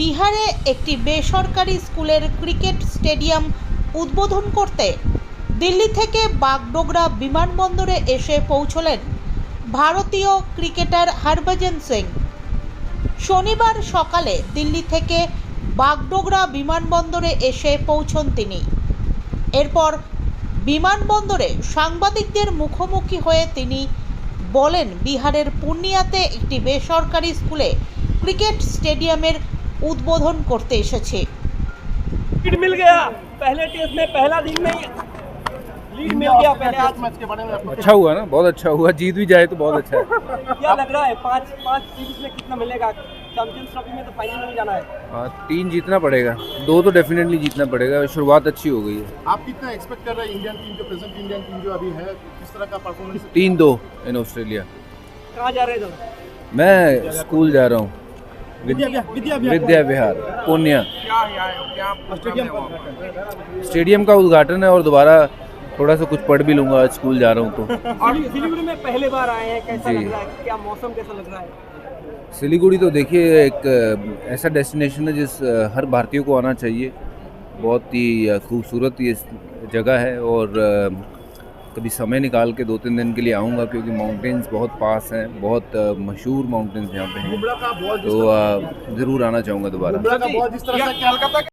বিহারে একটি বেসরকারি স্কুলের ক্রিকেট স্টেডিয়াম উদ্বোধন করতে দিল্লি থেকে বাগডোগরা বিমানবন্দরে এসে পৌঁছলেন ভারতীয় ক্রিকেটার হরভজন সিং। শনিবার সকালে দিল্লি থেকে বাগডোগরা বিমানবন্দরে এসে পৌঁছন তিনি। এরপর বিমানবন্দরে সাংবাদিকদের মুখোমুখি হয়ে তিনি বলেন, বিহারের পূর্ণিয়াতে একটি বেসরকারি স্কুলে ক্রিকেট স্টেডিয়ামের উদ্বোধন করতে এসেছে लीड मिल गया पहले टेस्ट में पहला दिन में ही लीड मिल गया पहले आज मैच के बारे में आपको अच्छा हुआ ना बहुत अच्छा हुआ जीत भी जाए तो बहुत अच्छा है क्या लग रहा है पांच पांच सीरीज में कितना मिलेगा चैंपियंस ट्रॉफी में तो फाइनल में भी जाना है हाँ, तीन जीतना पड़ेगा दो तो डेफिनेटली जीतना पड़ेगा शुरुआत अच्छी हो गई है आप कितना एक्सपेक्ट कर रहे हैं इंडियन टीम जो प्रेजेंट इंडियन टीम जो अभी है किस तरह का परफॉर्मेंस तीन दो इन ऑस्ट्रेलिया कहाँ जा रहे थे मैं स्कूल जा रहा हूँ विद्या विहार पूर्णिया। स्टेडियम का उद्घाटन है और दोबारा थोड़ा सा कुछ पढ़ भी लूँगा आज स्कूल जा रहा हूँ तो। सिलीगुड़ी में पहले बार आए हैं कैसा जी। लग रहा है? क्या मौसम कैसा लग रहा है? सिलीगुड़ी तो देखिए एक ऐसा डेस्टिनेशन है जिस हर भारतीय को आना चाहिए। बहुत ही खूबसूरत ये जगह है और कभी समय निकाल के दो तीन दिन के लिए आऊँगा क्योंकि माउंटेन्स बहुत पास हैं बहुत मशहूर माउंटेन्स यहाँ पे हैं। तो ज़रूर आना चाहूँगा दोबारा।